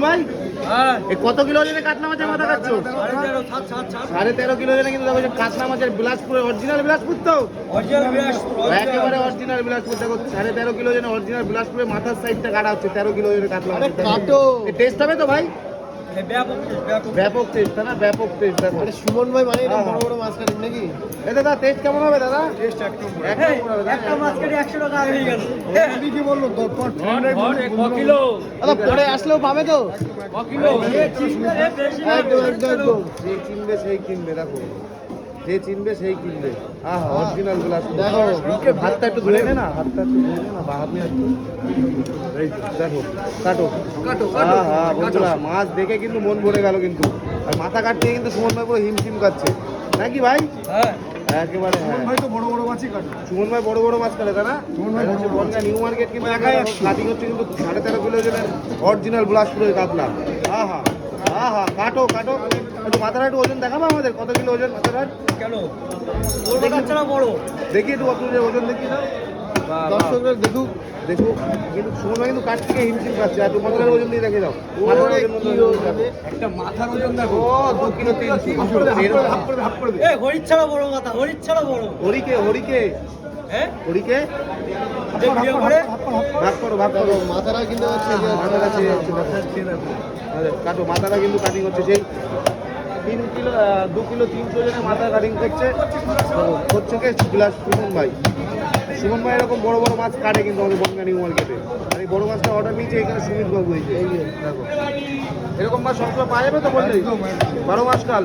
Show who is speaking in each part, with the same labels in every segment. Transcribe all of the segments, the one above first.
Speaker 1: ভাই
Speaker 2: হ্যাঁ।
Speaker 1: কত কিলো ওজনে কাতলা মাছের মাথা খাচ্ছ?
Speaker 2: সাড়ে তেরো
Speaker 1: কিলো ওজনে কিন্তু দেখো কাতলা মাছের বিলাসপুরে অরিজিনাল বিলাসপুর তো একেবারে অরিজিনাল বিলাসপুর। দেখো সাড়ে তেরো কিলো ওজনে অরিজিনাল বিলাসপুরে মাথার সাইডটা কাটা হচ্ছে তেরো কিলো ওজনে কাতলা
Speaker 3: মাছ
Speaker 1: টেস্ট হবে তো ভাই?
Speaker 2: ব্যাপক
Speaker 1: টেস্ট না? ব্যাপক টেস্ট
Speaker 3: আরে সুমন ভাই মানে
Speaker 1: হ্যাঁ।
Speaker 3: বড় বড় মাছ কাটেন নাকি?
Speaker 1: এ দাদা টেস্ট কেমন হবে দাদা?
Speaker 2: টেস্ট একদম একটা মাছ কাটি 100 টাকা হয়ে গেল
Speaker 3: আমি কি বলল
Speaker 2: কিলো?
Speaker 3: দাদা পরে আসলেও পাবে তো?
Speaker 2: কিলো?
Speaker 3: একদম একদম একদম।
Speaker 1: যে চিনবে সেই কিনবে দেখো। যে চিনবে সেই কিনবে। আহা অরিজিনাল গ্লাস
Speaker 3: দেখো।
Speaker 1: হাতটা একটু ধরে নে না হাতটা একটু ধরে নে না বা হাত নিয়ে একটু এই দেখো কাটো।
Speaker 2: কাটো,
Speaker 1: হ্যাঁ হ্যাঁ বন্ধুরা মাছ দেখে কিন্তু মন ভরে গেল কিন্তু। আর মাথা কাটতে কিন্তু সুমন ভাই পুরো হিমশিম কাটছে নাকি ভাই?
Speaker 2: হ্যাঁ।
Speaker 1: একেবারে হ্যাঁ।
Speaker 3: তো বড় বড় মাছই কাটে।
Speaker 1: সুমন ভাই বড় বড় মাছ কাটে তাই না?
Speaker 3: সুমন ভাই
Speaker 1: বনগা নিউ মার্কেট কিন্তু একাই কাটিং হচ্ছে কিন্তু সাড়ে তেরো কিলো ওজনের অরিজিনাল বিলাসপুরের কাতলা হ্যাঁ হ্যাঁ হ্যাঁ হ্যাঁ কাটো কাটো। একটু মাথাটা একটু ওজন দেখাবো আমাদের? কত কিলো ওজন
Speaker 2: কেন? ওর বাচ্চারা বড়?
Speaker 1: দেখি একটু কত ওজন দেখি না।
Speaker 3: দর্শকরা দেখুক
Speaker 1: দেখো কিন্তু সুমন কিন্তু কাঠ থেকে হিমশিম পাচ্ছে আর তোমাদের ওজন দিয়ে দেখে দাও। মাথার ওজন।
Speaker 2: একটা মাথার ওজন দেখো।
Speaker 1: ও দু কিলো তিনশো। এরকম।
Speaker 2: এ হরির ছাড়া বড় কথা হরির ছাড়া বড়।
Speaker 1: হরিকে হরিকে।
Speaker 2: হ্যাঁ? যে করে
Speaker 1: ভাগ করো ভাগ করো
Speaker 3: মাথাটা কিন্তু হচ্ছে
Speaker 1: কাটো মাথাটা কিন্তু কাটিং হচ্ছে। সেই তিন কিলো দু কিলো তিনশো জনের মাথা কাটিং করছে হচ্ছে গ্লাস সুমন ভাই। সুমন ভাই এরকম বড় বড় মাছ কাটে কিন্তু আমাদের বনগা নিউ মার্কেটে আর এই বড় মাছটা অর্ডার নিয়েছে এখানে সুমিত বাবু দেখো। এরকম মাছ সবসময় পাওয়া যাবে তো বললেই? বারো মাস কাল।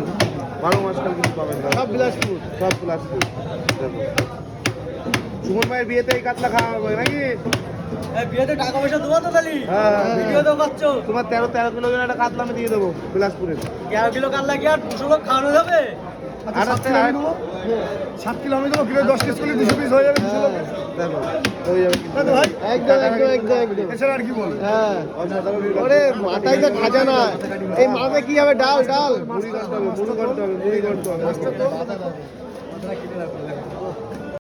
Speaker 1: বারো কিন্তু পাবেন।
Speaker 3: সব বিলাসপুর।
Speaker 1: সব বিলাসপুর। সুমন ভাইয়ের বিয়েতে এই কাতলা খাওয়া হবে নাকি?
Speaker 2: বিয়েতে টাকা পয়সা দেবো তো
Speaker 1: হ্যাঁ।
Speaker 2: ভিডিও তো করছ।
Speaker 1: তোমার তেরো তেরো কিলো একটা কাতলা আমি দিয়ে দেবো বিলাসপুরের।
Speaker 2: তেরো কিলো কাতলা কি আর দুশো খাওয়ানো যাবে?
Speaker 1: আর একটা আর-
Speaker 3: সাত কিলো আমি দেবো কিলো দশ কেজি করলে দুশো পিস হয়ে যাবে দুশো
Speaker 1: হয়ে যাবে কিন্তু।
Speaker 3: একদম একদম একদম একদম
Speaker 1: এছাড়া আর কি বল
Speaker 3: হ্যাঁ। ওরে মাথায় তো খাজা না। এই মাথায় কি হবে? ডাল ডাল।
Speaker 1: মুড়ি ঘন্ট হবে মুড়ি ঘন্ট হবে মুড়ি ঘন্ট হবে।